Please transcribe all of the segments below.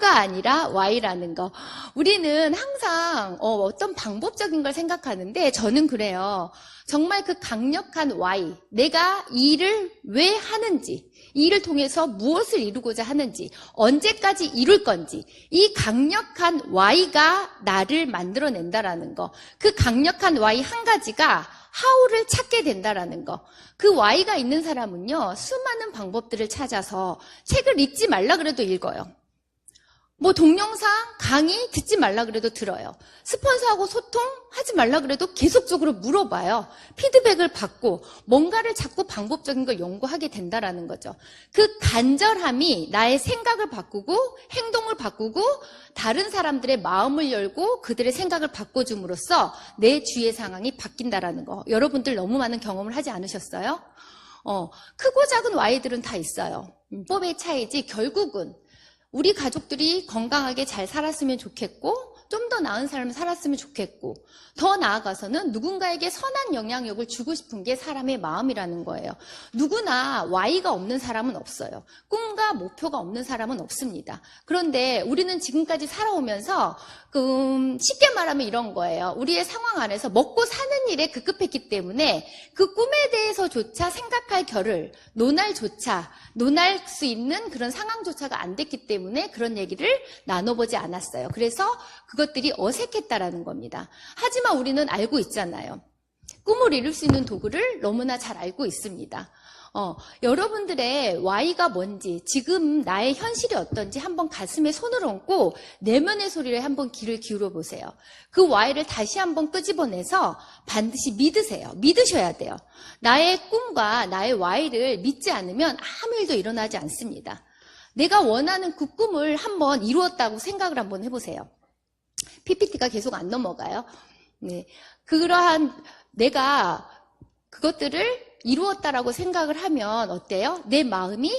how가 아니라 why라는 거. 우리는 항상 어, 떤 방법적인 걸 생각하는데 저는 그래요. 정말 그 강력한 why, 내가 이 일을 왜 하는지, 이 일을 통해서 무엇을 이루고자 하는지, 언제까지 이룰 건지, 이 강력한 why가 나를 만들어낸다라는 거. 그 강력한 why 한 가지가 how를 찾게 된다라는 거. 그 why가 있는 사람은요, 수많은 방법들을 찾아서 책을 읽지 말라 그래도 읽어요. 뭐 동영상, 강의 듣지 말라 그래도 들어요. 스폰서하고 소통하지 말라 그래도 계속적으로 물어봐요. 피드백을 받고 뭔가를 자꾸 방법적인 걸 연구하게 된다라는 거죠. 그 간절함이 나의 생각을 바꾸고 행동을 바꾸고 다른 사람들의 마음을 열고 그들의 생각을 바꿔줌으로써 내 주위의 상황이 바뀐다라는 거. 여러분들 너무 많은 경험을 하지 않으셨어요? 어, 크고 작은 와이들은 다 있어요. 법의 차이지 결국은 우리 가족들이 건강하게 잘 살았으면 좋겠고, 좀 더 나은 삶을 살았으면 좋겠고, 더 나아가서는 누군가에게 선한 영향력을 주고 싶은 게 사람의 마음이라는 거예요. 누구나 Y가 없는 사람은 없어요. 꿈과 목표가 없는 사람은 없습니다. 그런데 우리는 지금까지 살아오면서, 음, 쉽게 말하면 이런 거예요. 우리의 상황 안에서 먹고 사는 일에 급급했기 때문에 그 꿈에 대해서조차 생각할 결을, 논할조차, 논할 수 있는 그런 상황조차가 안 됐기 때문에 그런 얘기를 나눠보지 않았어요. 그래서 그 것들이 어색했다라는 겁니다. 하지만 우리는 알고 있잖아요. 꿈을 이룰 수 있는 도구를 너무나 잘 알고 있습니다. 어, 여러분들의 Y가 뭔지, 지금 나의 현실이 어떤지 한번 가슴에 손을 얹고 내면의 소리를 한번 귀를 기울여 보세요. 그 Y를 다시 한번 끄집어내서 반드시 믿으세요. 믿으셔야 돼요. 나의 꿈과 나의 Y를 믿지 않으면 아무 일도 일어나지 않습니다. 내가 원하는 그 꿈을 한번 이루었다고 생각을 한번 해보세요. PPT가 계속 안 넘어가요. 네. 그러한 내가 그것들을 이루었다라고 생각을 하면 어때요? 내 마음이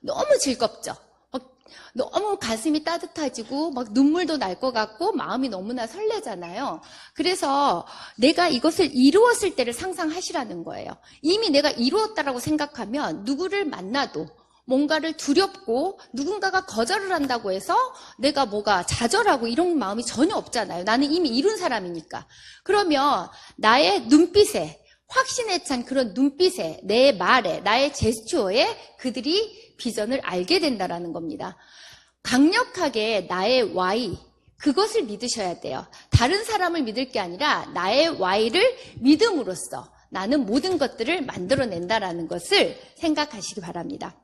너무 즐겁죠. 너무 가슴이 따뜻해지고 막 눈물도 날 것 같고 마음이 너무나 설레잖아요. 그래서 내가 이것을 이루었을 때를 상상하시라는 거예요. 이미 내가 이루었다라고 생각하면 누구를 만나도 뭔가를 두렵고 누군가가 거절을 한다고 해서 내가 뭐가 좌절하고 이런 마음이 전혀 없잖아요. 나는 이미 이룬 사람이니까. 그러면 나의 눈빛에 확신에 찬 그런 눈빛에 내 말에 나의 제스처에 그들이 비전을 알게 된다라는 겁니다. 강력하게 나의 Y 그것을 믿으셔야 돼요. 다른 사람을 믿을 게 아니라 나의 Y를 믿음으로써 나는 모든 것들을 만들어낸다라는 것을 생각하시기 바랍니다.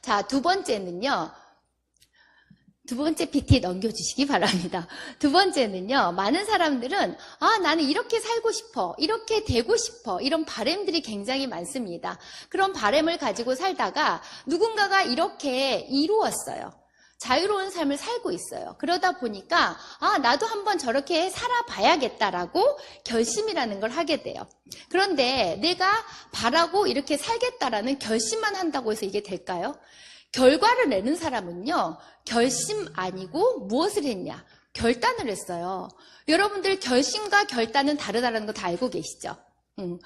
자, 두 번째는요. 두 번째 PT 넘겨주시기 바랍니다. 두 번째는요, 많은 사람들은, 아, 나는 이렇게 살고 싶어, 이렇게 되고 싶어, 이런 바램들이 굉장히 많습니다. 그런 바램을 가지고 살다가 누군가가 이렇게 이루었어요. 자유로운 삶을 살고 있어요. 그러다 보니까, 아, 나도 한번 저렇게 살아봐야겠다라고 결심이라는 걸 하게 돼요. 그런데 내가 바라고 이렇게 살겠다라는 결심만 한다고 해서 이게 될까요? 결과를 내는 사람은요, 결심 아니고 무엇을 했냐? 결단을 했어요. 여러분들 결심과 결단은 다르다는 거 다 알고 계시죠? 음,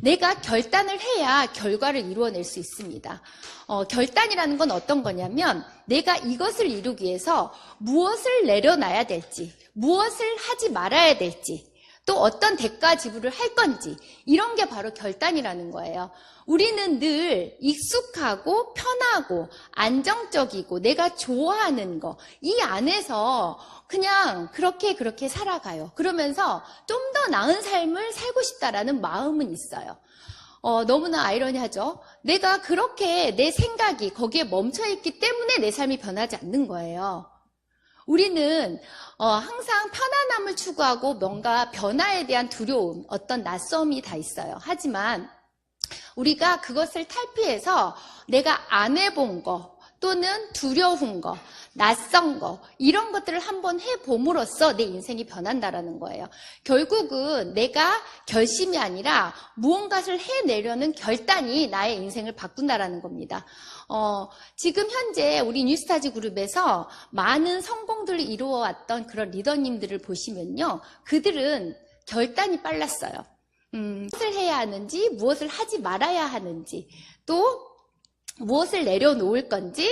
내가 결단을 해야 결과를 이루어낼 수 있습니다. 어, 결단이라는 건 어떤 거냐면 내가 이것을 이루기 위해서 무엇을 내려놔야 될지, 무엇을 하지 말아야 될지, 또 어떤 대가 지불을 할 건지 이런 게 바로 결단이라는 거예요. 우리는 늘 익숙하고 편하고 안정적이고 내가 좋아하는 거 이 안에서 그냥 그렇게 그렇게 살아가요. 그러면서 좀 더 나은 삶을 살고 싶다라는 마음은 있어요. 어, 너무나 아이러니하죠. 내가 그렇게 내 생각이 거기에 멈춰 있기 때문에 내 삶이 변하지 않는 거예요. 우리는 어, 항상 편안함을 추구하고 뭔가 변화에 대한 두려움, 어떤 낯섦이 다 있어요. 하지만 우리가 그것을 탈피해서 내가 안 해본 거 또는 두려운 거, 낯선 거 이런 것들을 한번 해봄으로써 내 인생이 변한다라는 거예요. 결국은 내가 결심이 아니라 무언가를 해내려는 결단이 나의 인생을 바꾼다라는 겁니다. 어, 지금 현재 우리 뉴스타즈 그룹에서 많은 성공들을 이루어왔던 그런 리더님들을 보시면요. 그들은 결단이 빨랐어요. 음, 무엇을 해야 하는지, 무엇을 하지 말아야 하는지, 또 무엇을 내려놓을 건지,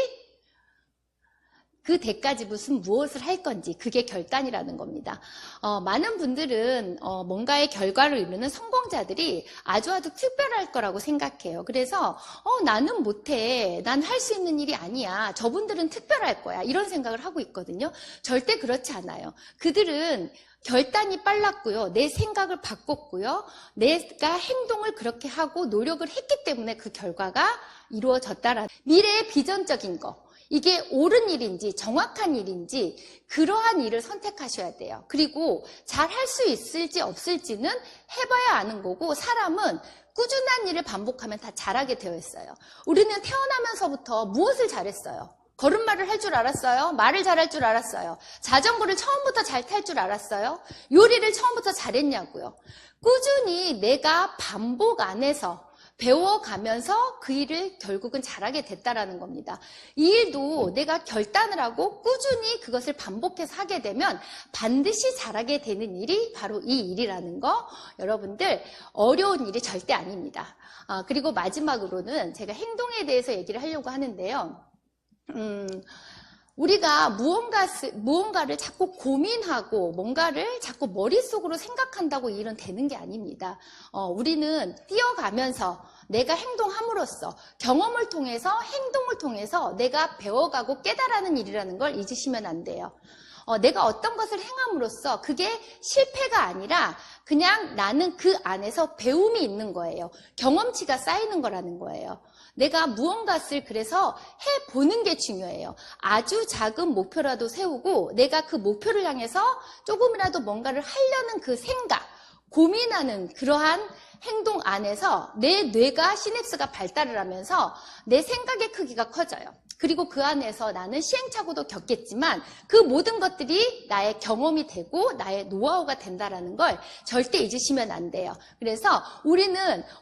그 대까지 무슨 무엇을 할 건지 그게 결단이라는 겁니다. 어, 많은 분들은 어, 뭔가의 결과를 이루는 성공자들이 아주 아주 특별할 거라고 생각해요. 그래서 어, 나는 못해. 난 할 수 있는 일이 아니야. 저분들은 특별할 거야. 이런 생각을 하고 있거든요. 절대 그렇지 않아요. 그들은 결단이 빨랐고요. 내 생각을 바꿨고요. 내가 행동을 그렇게 하고 노력을 했기 때문에 그 결과가 이루어졌다라는 미래의 비전적인 거. 이게 옳은 일인지 정확한 일인지 그러한 일을 선택하셔야 돼요. 그리고 잘 할 수 있을지 없을지는 해봐야 아는 거고 사람은 꾸준한 일을 반복하면 다 잘하게 되어 있어요. 우리는 태어나면서부터 무엇을 잘했어요? 걸음마를 할 줄 알았어요? 말을 잘할 줄 알았어요? 자전거를 처음부터 잘 탈 줄 알았어요? 요리를 처음부터 잘했냐고요? 꾸준히 내가 반복 안에서 배워가면서 그 일을 결국은 잘하게 됐다라는 겁니다. 이 일도 내가 결단을 하고 꾸준히 그것을 반복해서 하게 되면 반드시 잘하게 되는 일이 바로 이 일이라는 거 여러분들 어려운 일이 절대 아닙니다. 아, 그리고 마지막으로는 제가 행동에 대해서 얘기를 하려고 하는데요. 음, 우리가 무언가, 무언가를 자꾸 고민하고 뭔가를 자꾸 머릿속으로 생각한다고 이 일은 되는 게 아닙니다. 어, 우리는 뛰어가면서 내가 행동함으로써 경험을 통해서 행동을 통해서 내가 배워가고 깨달아는 일이라는 걸 잊으시면 안 돼요. 어, 내가 어떤 것을 행함으로써 그게 실패가 아니라 그냥 나는 그 안에서 배움이 있는 거예요. 경험치가 쌓이는 거라는 거예요. 내가 무언가를 그래서 해보는 게 중요해요. 아주 작은 목표라도 세우고 내가 그 목표를 향해서 조금이라도 뭔가를 하려는 그 생각, 고민하는 그러한 행동 안에서 내 뇌가 시냅스가 발달을 하면서 내 생각의 크기가 커져요. 그리고 그 안에서 나는 시행착오도 겪겠지만 그 모든 것들이 나의 경험이 되고 나의 노하우가 된다라는 걸 절대 잊으시면 안 돼요. 그래서 우리는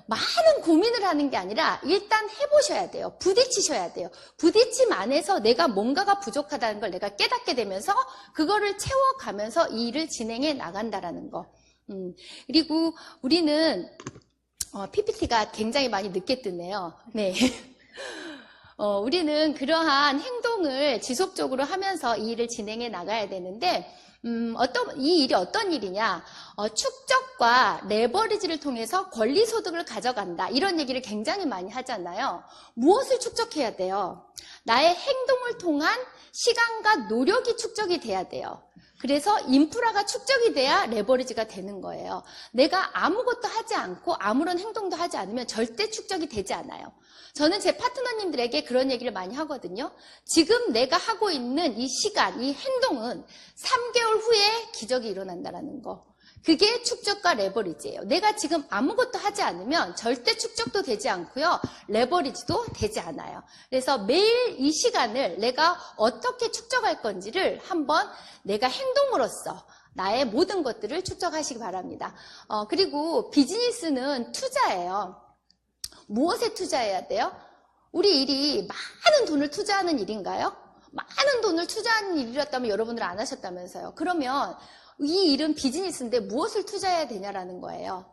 많은 고민을 하는 게 아니라 일단 해보셔야 돼요. 부딪히셔야 돼요. 부딪힘 안에서 내가 뭔가가 부족하다는 걸 내가 깨닫게 되면서 그거를 채워가면서 이 일을 진행해 나간다라는 거. 음, 그리고 우리는 어, PPT가 굉장히 많이 늦게 뜨네요. 네. 어, 우리는 그러한 행동을 지속적으로 하면서 이 일을 진행해 나가야 되는데, 음, 어떤, 이 일이 어떤 일이냐? 어, 축적과 레버리지를 통해서 권리 소득을 가져간다. 이런 얘기를 굉장히 많이 하잖아요. 무엇을 축적해야 돼요? 나의 행동을 통한 시간과 노력이 축적이 돼야 돼요. 그래서 인프라가 축적이 돼야 레버리지가 되는 거예요. 내가 아무것도 하지 않고 아무런 행동도 하지 않으면 절대 축적이 되지 않아요. 저는 제 파트너님들에게 그런 얘기를 많이 하거든요. 지금 내가 하고 있는 이 시간, 이 행동은 3개월 후에 기적이 일어난다라는 거. 그게 축적과 레버리지예요. 내가 지금 아무것도 하지 않으면 절대 축적도 되지 않고요. 레버리지도 되지 않아요. 그래서 매일 이 시간을 내가 어떻게 축적할 건지를 한번 내가 행동으로써 나의 모든 것들을 축적하시기 바랍니다. 어, 그리고 비즈니스는 투자예요. 무엇에 투자해야 돼요? 우리 일이 많은 돈을 투자하는 일인가요? 많은 돈을 투자하는 일이었다면 여러분들 안 하셨다면서요. 그러면 이 일은 비즈니스인데 무엇을 투자해야 되냐라는 거예요.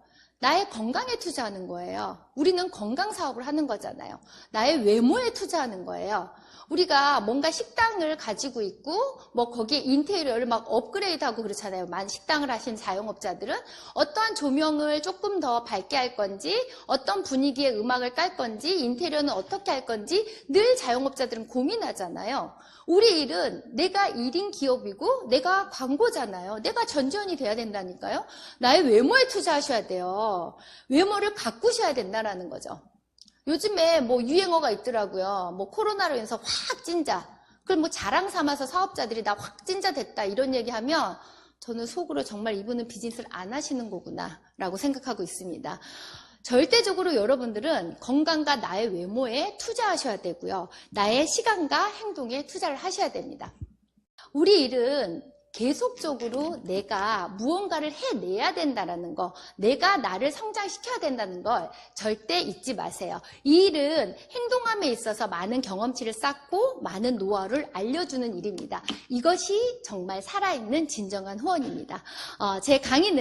나의 건강에 투자하는 거예요. 우리는 건강 사업을 하는 거잖아요. 나의 외모에 투자하는 거예요. 우리가 뭔가 식당을 가지고 있고 뭐 거기에 인테리어를 막 업그레이드하고 그렇잖아요. 만 식당을 하신 자영업자들은 어떠한 조명을 조금 더 밝게 할 건지 어떤 분위기의 음악을 깔 건지 인테리어는 어떻게 할 건지 늘 자영업자들은 고민하잖아요. 우리 일은 내가 1인 기업이고 내가 광고잖아요. 내가 전지현이 돼야 된다니까요. 나의 외모에 투자하셔야 돼요. 외모를 가꾸셔야 된다라는 거죠. 요즘에 뭐 유행어가 있더라고요. 뭐 코로나로 인해서 확 찐자. 그걸 뭐 자랑 삼아서 사업자들이 나 확 찐자 됐다 이런 얘기하면 저는 속으로 정말 이분은 비즈니스를 안 하시는 거구나 라고 생각하고 있습니다. 절대적으로 여러분들은 건강과 나의 외모에 투자하셔야 되고요. 나의 시간과 행동에 투자를 하셔야 됩니다. 우리 일은 계속적으로 내가 무언가를 해내야 된다는 거, 내가 나를 성장시켜야 된다는 걸 절대 잊지 마세요. 이 일은 행동함에 있어서 많은 경험치를 쌓고 많은 노하우를 알려주는 일입니다. 이것이 정말 살아있는 진정한 후원입니다. 어, 제 강의는